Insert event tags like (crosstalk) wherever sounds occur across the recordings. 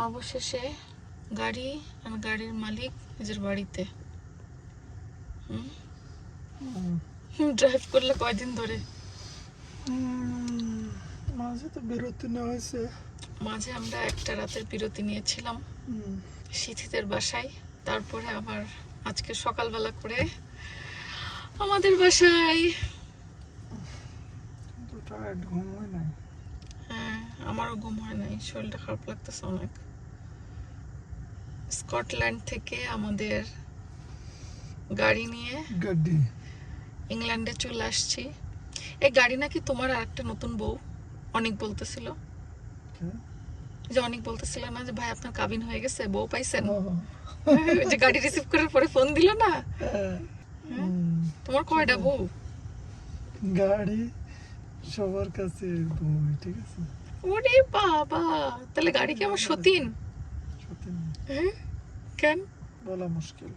অবশেষে গাড়ি আর গাড়ির মালিক নিজের বাড়িতে। ড্রাইভ করলে কয়দিন ধরে? মাঝে তো বিরতি নেওয়া হয়েছে। মাঝে আমরা একটা রাতের বিরতি নিয়েছিলাম। সিথিদের বাসায়। তারপরে আবার আজকে সকালবেলা করে আমাদের বাসায়। ঘুম হয় নাই। হ্যাঁ আমারও ঘুম হয় নাই শরীরটা খারাপ লাগতেছে অনেক। স্কটল্যান্ড থেকে আমাদের গাড়ি নিয়ে গাড্ডি ইংল্যান্ডে চলে আসছি। এই গাড়ি নাকি তোমার আর একটা নতুন বউ অনেক বলতেছিল। যে অনেক বলতেছিল না যে ভাই আপনার কাবিন হয়ে গেছে বউ পাইছেন? (laughs) যে গাড়ি রিসিভ করার পরে ফোন দিল না? তোমার কয়টা বউ? গাড়ি সবার কাছে বই ঠিক আছে। ওরে বাবা! তাহলে গাড়ি কি আমার সতীন? সত্যি না, হ্যাঁ? কেন? বলা মুশকিল।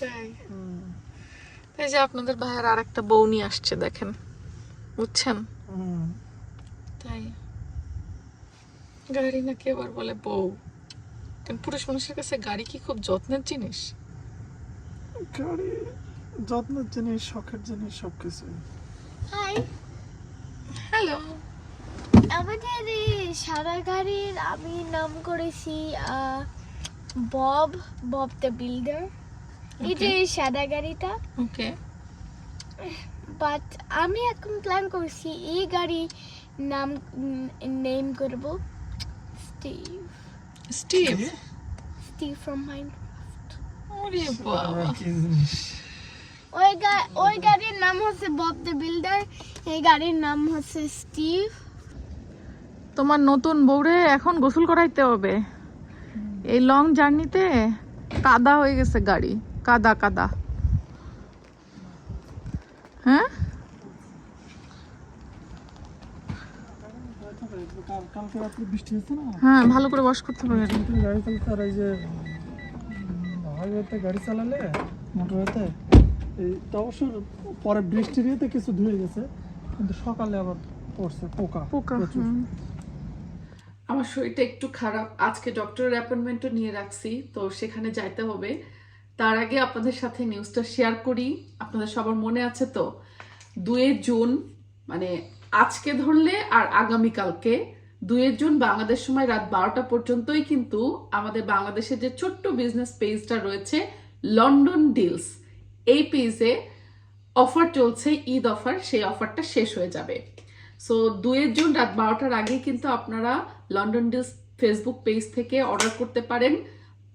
তাই? হুম, এই যে আপনাদের ভাইয়ের আর একটা বউ নিয়ে আসছে দেখেন। বুঝছেন? হুম। তাই। গাড়ি নাকি আবার বলে বউ। কারণ পুরুষ মানুষের কাছে গাড়ি কি খুব যত্নের জিনিস? গাড়ি যত্নের জিনিস শখের জিনিস সবকিছু হাই। হ্যালো। আমাদের সাদা গাড়ির আমি নাম করেছি ah, Bob Bob the Builder. এই যে এই সাদা গাড়িটা। ওকে বাট আমি এখন প্ল্যান করছি এই গাড়ি নাম নেম করব। Steve Steve Steve from Minecraft ওরে বাবা। ওই গাড়ির নাম হচ্ছে বব দ্য বিল্ডার। এই গাড়ির নাম হচ্ছে স্টিভ তোমার নতুন বউরে এখন গোসল করাইতে হবে। এই লং জার্নিতে কাদা হয়ে গেছে গাড়ি কাদা কাদা হ্যাঁ হ্যাঁ ভালো করে ওয়াশ করতে গাড়ি। চালাতে আর এই যে হাইওয়েতে গাড়ি চালালে মোটরওয়েতে এই অবশ্য পরে বৃষ্টির ইয়েতে কিছু ধুয়ে গেছে কিন্তু সকালে আবার পড়ছে পোকা পোকা। আমার শরীরটা একটু খারাপ। আজকে ডক্টরের অ্যাপয়েন্টমেন্টও নিয়ে রাখছি, তো সেখানে যাইতে হবে। তার আগে আপনাদের সাথে নিউজটা শেয়ার করি। আপনাদের সবার মনে আছে তো? দুয়ে জুন মানে আজকে ধরলে আর আগামীকালকে। দুয়ে জুন বাংলাদেশ সময় রাত বারোটা পর্যন্তই কিন্তু আমাদের বাংলাদেশের যে ছোট্ট বিজনেস পেজটা রয়েছে লন্ডন ডিলস এই পেজে অফার চলছে, ঈদ অফার সেই অফারটা শেষ হয়ে যাবে। সো দুয়ের জুন রাত বারোটার আগেই কিন্তু আপনারা লন্ডন ডিলস ফেসবুক পেজ থেকে অর্ডার করতে পারেন।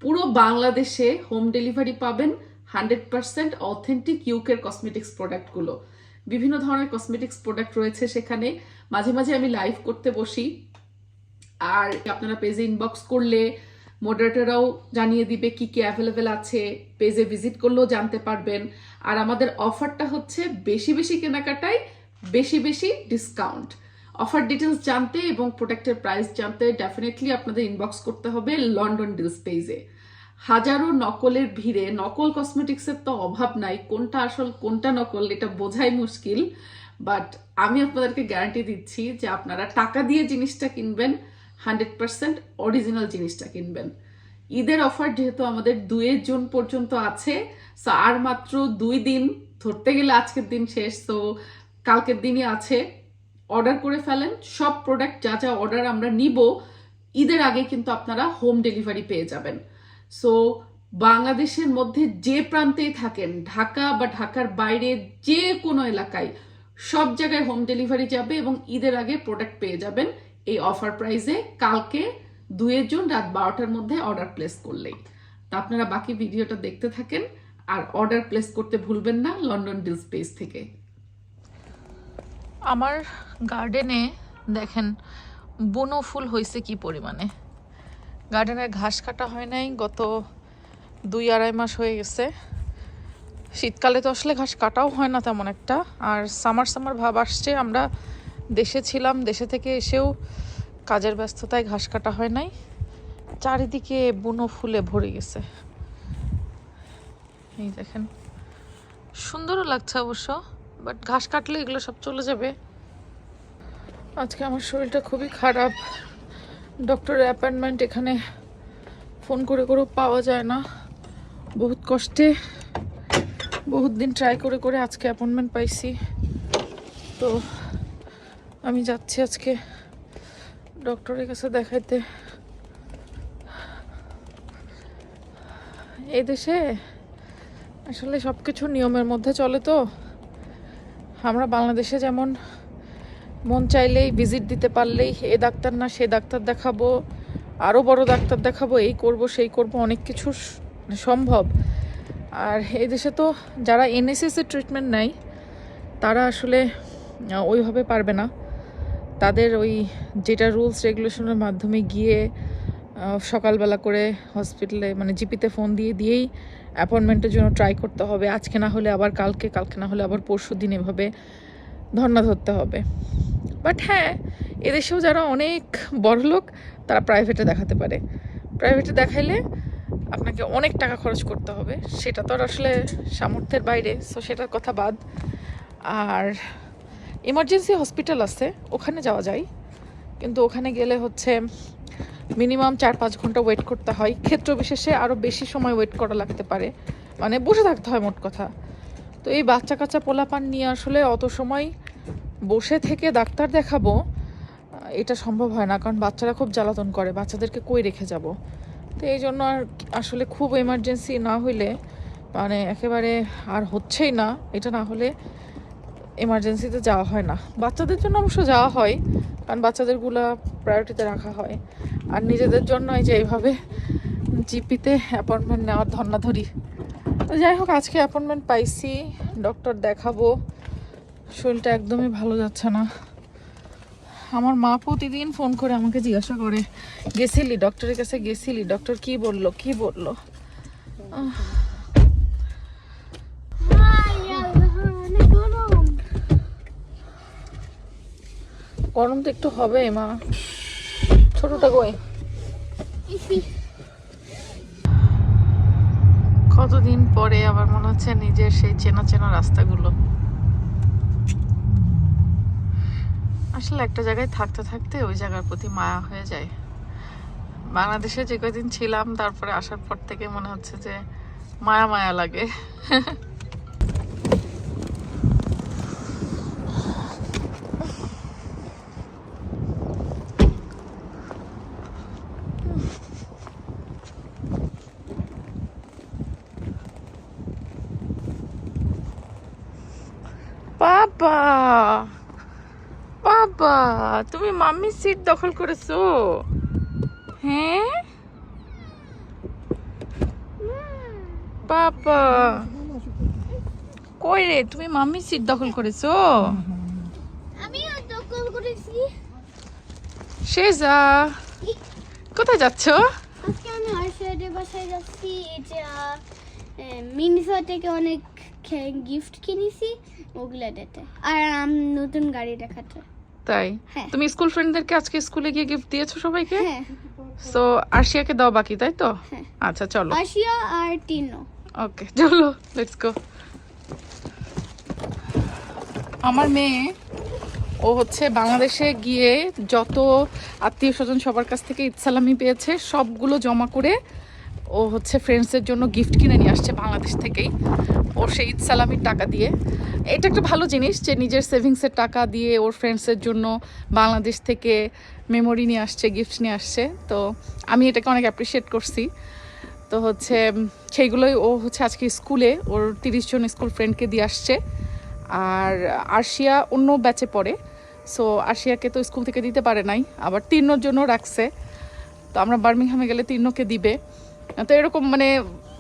পুরো বাংলাদেশে হোম ডেলিভারি পাবেন হান্ড্রেড পার্সেন্ট অথেন্টিক ইউকের কসমেটিক্স প্রোডাক্টগুলো বিভিন্ন ধরনের কসমেটিক্স প্রোডাক্ট রয়েছে সেখানে। মাঝে মাঝে আমি লাইভ করতে বসি। আর আপনারা পেজে ইনবক্স করলে মডারেটররাও জানিয়ে দিবে কি কি অ্যাভেলেবেল আছে। পেজে ভিজিট করলেও জানতে পারবেন। আর আমাদের অফারটা হচ্ছে বেশি বেশি কেনাকাটায় বেশি বেশি ডিসকাউন্ট অফার ডিটেলস জানতে এবং প্রোডাক্টের প্রাইস জানতে ডেফিনেটলি আপনাদের ইনবক্স করতে হবে লন্ডন ডিলস পেজে হাজারো নকলের ভিড়ে, নকল কসমেটিক্সের তো অভাব নাই, কোনটা আসল, কোনটা নকল, এটা বোঝাই মুশকিল। বাট আমি আপনাদেরকে গ্যারান্টি দিচ্ছি যে আপনারা টাকা দিয়ে জিনিসটা কিনবেন হান্ড্রেড পার্সেন্ট অরিজিনাল জিনিসটা কিনবেন। ঈদের অফার যেহেতু আমাদের দুয়ের জুন পর্যন্ত আছে সো আর মাত্র দুই দিন, ধরতে গেলে আজকের দিন শেষ তো কালকের দিনই আছে। অর্ডার করে ফেলেন। সব প্রোডাক্ট যা যা অর্ডার আমরা নিব, ঈদের আগে কিন্তু আপনারা হোম ডেলিভারি পেয়ে যাবেন। সো বাংলাদেশের মধ্যে যে প্রান্তেই থাকেন, ঢাকা বা ঢাকার বাইরে যে কোনো এলাকায়, সব জায়গায় হোম ডেলিভারি যাবে এবং ঈদের আগে প্রোডাক্ট পেয়ে যাবেন। এই অফার প্রাইসে কালকে দুয়ের জুন রাত বারোটার মধ্যে অর্ডার প্লেস করলেই। তা আপনারা বাকি ভিডিওটা দেখতে থাকেন। আর অর্ডার প্লেস করতে ভুলবেন না লন্ডন ডিলস পেজ থেকে। আমার গার্ডেনে দেখেন বুনো ফুল হয়েছে কি পরিমাণে। গার্ডেনের ঘাস কাটা হয় নাই, গত দুই আড়াই মাস হয়ে গেছে। শীতকালে তো আসলে ঘাস কাটাও হয় না তেমন একটা, আর সামার সামার ভাব আসছে, আমরা দেশে ছিলাম, দেশে থেকে এসেও কাজের ব্যস্ততায় ঘাস কাটা হয় নাই। চারিদিকে বুনো ফুলে ভরে গেছে। এই দেখেন, সুন্দরও লাগছে অবশ্য। বাট ঘাস কাটলে এগুলো সব চলে যাবে। আজকে আমার শরীরটা খুবই খারাপ। ডক্টরের অ্যাপয়েন্টমেন্ট এখানে ফোন করে করেও পাওয়া যায় না। বহুত কষ্টে, বহুত দিন ট্রাই করে করে আজকে অ্যাপয়েন্টমেন্ট পাইছি। তো আমি যাচ্ছি আজকে ডক্টরের কাছে দেখাইতে। এই দেশে আসলে সব কিছু নিয়মের মধ্যে চলে তো। আমরা বাংলাদেশে যেমন মন চাইলেই ভিজিট দিতে পারলেই এ ডাক্তার না, সে ডাক্তার দেখাবো আরও বড় ডাক্তার দেখাবো, এই করব, সেই করব, অনেক কিছু মানে সম্ভব। আর দেশে তো যারা এনএসএসের ট্রিটমেন্ট নেয়, তারা আসলে ওইভাবে পারবে না। তাদের ওই যেটা রুলস রেগুলেশনের মাধ্যমে গিয়ে সকালবেলা করে হসপিটালে মানে জিপিতে ফোন দিয়ে দিয়েই অ্যাপয়েন্টমেন্টের জন্য ট্রাই করতে হবে। আজকে না হলে আবার কালকে কালকে না হলে আবার পরশু দিন এভাবে ধর্না ধরতে হবে। বাট হ্যাঁ এদেশেও যারা অনেক বড় লোক, তারা প্রাইভেটে দেখাতে পারে। প্রাইভেটে দেখাইলে আপনাকে অনেক টাকা খরচ করতে হবে। সেটা তো আর আসলে সামর্থ্যের বাইরে সো সেটার কথা বাদ। আর ইমার্জেন্সি হসপিটাল আছে, ওখানে যাওয়া যায়। কিন্তু ওখানে গেলে হচ্ছে মিনিমাম চার পাঁচ ঘণ্টা ওয়েট করতে হয়। ক্ষেত্র বিশেষে আরও বেশি সময় ওয়েট করা লাগতে পারে। মানে বসে থাকতে হয় মোট কথা। তো এই বাচ্চা কাচ্চা পোলাপান নিয়ে আসলে অত সময় বসে থেকে ডাক্তার দেখাবো, এটা সম্ভব হয় না। কারণ বাচ্চারা খুব জ্বালাতন করে, বাচ্চাদেরকে কই রেখে যাব? তো এই জন্য আর আসলে খুব এমার্জেন্সি না হইলে মানে একেবারে আর হচ্ছেই না। এটা না হলে এমার্জেন্সিতে যাওয়া হয় না। বাচ্চাদের জন্য অবশ্য যাওয়া হয় কারণ বাচ্চাদেরগুলো প্রায়োরিটিতে রাখা হয়। আর নিজেদের জন্য এই যে এইভাবে জিপিতে অ্যাপয়েন্টমেন্ট নেওয়ার ধর্নাধরি তো যাই হোক, আজকে অ্যাপয়েন্টমেন্ট পাইছি ডক্টর দেখাবো। শরীরটা একদমই ভালো যাচ্ছে না। আমার মা প্রতিদিন ফোন করে আমাকে জিজ্ঞাসা করে, গেছিলি? ডক্টরের কাছে গেছিলি? ডক্টর কি বলল? কি বলল? গরম তো একটু হবে, মা। ছোটটা কই? কতদিন পরে আবার মনে হচ্ছে নিজের সেই চেনা চেনা রাস্তাগুলো। আসলে একটা জায়গায় থাকতে থাকতে ওই জায়গার প্রতি মায়া হয়ে যায়। বাংলাদেশে যে কদিন ছিলাম, তারপরে আসার পর থেকে মনে হচ্ছে যে মায়া মায়া লাগে (laughs) বাবা বাবা তুমি মাম্মির সিট দখল করেছ? হ্যাঁ? বাবা। কই রে তুমি মাম্মির সিট দখল করেছ? আমিও দখল করেছি। শেজা কোথায় যাচ্ছ? আজকে আমি আর্শাদের বাসায় যাচ্ছি। মিনিসা থেকে অনেক গিফট কিনেছি ওগুলা দিতে আর আমি নতুন গাড়ি দেখাতে। তাই? হ্যাঁ। তুমি স্কুল ফ্রেন্ডদেরকে আজকে স্কুলে গিয়ে গিফট দিয়েছ সবাইকে? হ্যাঁ। সো আরশিয়াকে দাও বাকি তাই তো? হ্যাঁ। আচ্ছা চলো। আশিয়া আর টিনো। ওকে চলো লেটস গো আমার মেয়ে ও হচ্ছে বাংলাদেশে গিয়ে যত আত্মীয় স্বজন সবার কাছ থেকে ইতসালামি পেয়েছে সবগুলো জমা করে ও হচ্ছে ফ্রেন্ডসের জন্য গিফট কিনে নিয়ে আসছে বাংলাদেশ থেকেই। ও সেই ইতসালামির টাকা দিয়ে। এটা একটা ভালো জিনিস যে নিজের সেভিংসের টাকা দিয়ে ওর ফ্রেন্ডসের জন্য বাংলাদেশ থেকে মেমোরি নিয়ে আসছে গিফট নিয়ে আসছে। তো আমি এটাকে অনেক অ্যাপ্রিসিয়েট করছি। তো হচ্ছে, সেইগুলোই ও হচ্ছে আজকে স্কুলে ওর তিরিশ জন স্কুল ফ্রেন্ডকে দিয়ে আসছে। আর আর্শিয়া অন্য ব্যাচে পড়ে। সো আরশিয়াকে তো স্কুল থেকে দিতে পারে নাই, আবার তিন্নর জন্য রাখছে। তো আমরা বার্মিংহামে গেলে তিন্নকে দিবে। তো এরকম মানে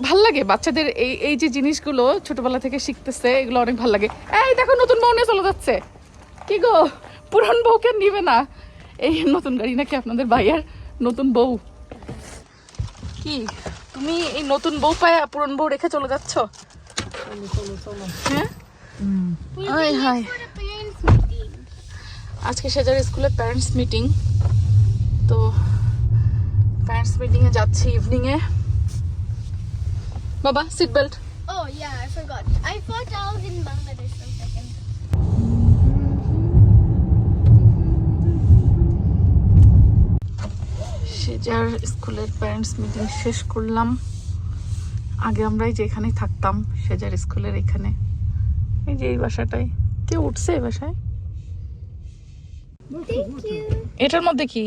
ভালো লাগে? বাচ্চাদের এই এই যে জিনিসগুলো ছোটবেলা থেকে শিখতেছে এগুলো অনেক ভালো লাগে। এই দেখো নতুন বউ নিয়ে চলে যাচ্ছে। কি গো? পুরান বউকে নিবে না। এই নতুন গাড়ি নাকি আপনাদের ভাইয়ার নতুন বউ? কি? তুমি এই নতুন বউ পায় পুরন বউ রেখে চলে যাচ্ছ? হ্যাঁ? Hi hi. আজকে সেজার স্কুলে প্যারেন্টস মিটিং তো প্যারেন্টস মিটিংয়ে যাচ্ছি ইভিনিংয়ে বাবা seat belt Oh yeah, I forgot. I thought I was in Bangladesh for a second. Caesar স্কুলের প্যারেন্টস মিটিং শেষ করলাম। আগে আমরাই যে এখানেই থাকতাম সেজার স্কুলের এখানে। এই যে এই বাসাটায়। কেউ উঠছে এই বাসায়? এটার মধ্যে কি?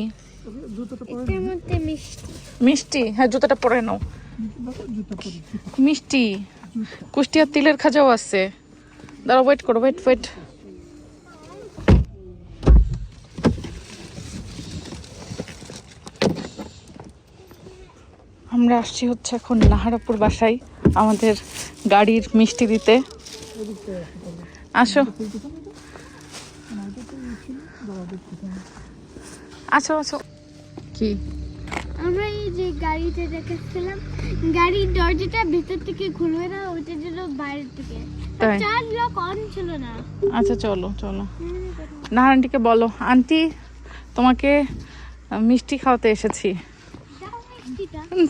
মিষ্টি? হ্যাঁ জুতাটা পরে নাও। মিষ্টি। কুষ্টিয়ার তিলের খাজাও আছে। দাঁড়া ওয়েট করো ওয়েট ওয়েট আমরা আসছি হচ্ছে এখন নাহারাপুর বাসায় আমাদের গাড়ির মিষ্টি দিতে। আসো। আসো আসো। কি? আমরা এই যে গাড়িতে রেখেছিলাম গাড়ির দরজাটা ভিতর থেকে খুলবে না ওটা ছিল বাইরের থেকে? চার লক অন ছিল না। আচ্ছা চলো চলো। নাহার আন্টিকে বলো আন্টি তোমাকে মিষ্টি খাওয়াতে এসেছি। দাও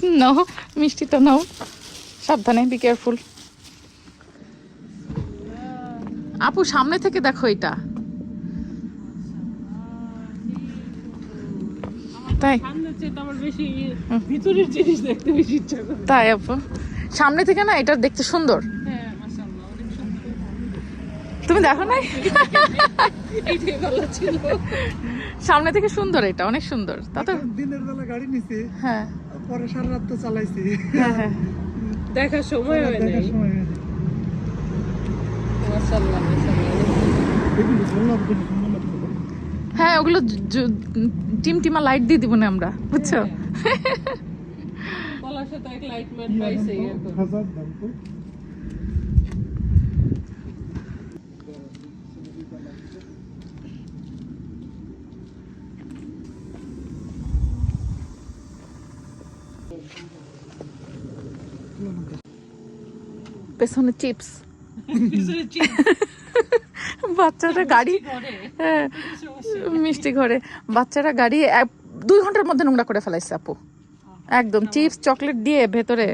(laughs) নাও মিষ্টি তো নাও। সাবধানে বি কেয়ারফুল আপু সামনে থেকে দেখো এটা। তাই? আমার বেশি ভিতরের জিনিস দেখতে বেশি ইচ্ছা করে। তাই আপু? সামনে থেকে না এটা দেখতে সুন্দর। হ্যাঁ মাশাআল্লাহ সুন্দর। তুমি দেখো নাই? এইটাই ভালো ছিল। সামনে থেকে সুন্দর এটা অনেক সুন্দর। তা তো দিনের বেলা গাড়ি নিছি হ্যাঁ। পরে সারা রাত তো চালাইছি। হ্যাঁ হ্যাঁ। দেখার সময় হয় সময় হয়নি। মাশাআল্লাহ মাশাআল্লাহ এগুলো বললাম কিন্তু বললাম তো। হ্যাঁ ওগুলো টিম টিমা লাইট দিয়ে দিব না আমরা বুঝছ? দাম তো। পেছনে চিপস (laughs) বাচ্চারা গাড়ি। করে হ্যাঁ। মিষ্টি ঘরে। বাচ্চারা গাড়ি দুই ঘণ্টার মধ্যে নোংরা করে ফেলাইছে আপু। একদম চিপস চকলেট দিয়ে ভেতরে।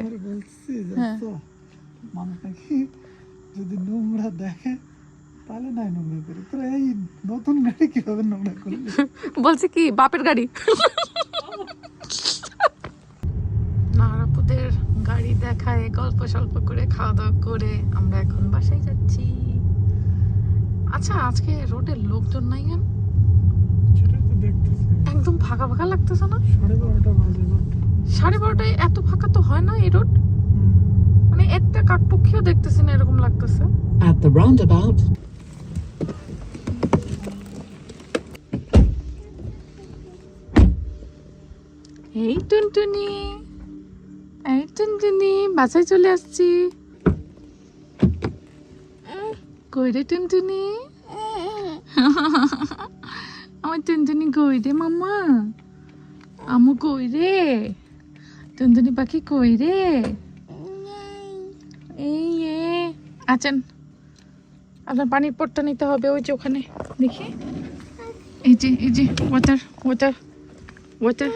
হ্যাঁ। যদি নোংরা দেখে তাহলে নাই নোংরা করে। তোরা এই নতুন গাড়ি কীভাবে নোংরা করলি বলছে কি বাপের গাড়ি? নারাপুদের গাড়ি দেখায় গল্প সল্প করে খাওয়া দাওয়া করে আমরা এখন বাসায় যাচ্ছি। আচ্ছা আজকে রোডের লোকজন নাই কেন? একদম ফাঁকা ফাঁকা লাগতেছে না? সাড়ে বারোটা বাজে সাড়ে বারোটায় এত ফাঁকা তো হয় না এই রোড? মানে একটা কাকপক্ষীও দেখতেছি না এরকম লাগতেছে। At the roundabout, এই টুনটুনি এই টুনটুনি বাসায় চলে আসছি। কই রে টুনটুনি? (laughs) টুনটুনি কই রে মামা আমু কই রে টুনটুনি পাখি কই রে এই এ আছেন আপনার পানির পটটা নিতে হবে ওই যে ওখানে দেখি এই যে এই যে ওয়াটার ওয়াটার ওয়াটার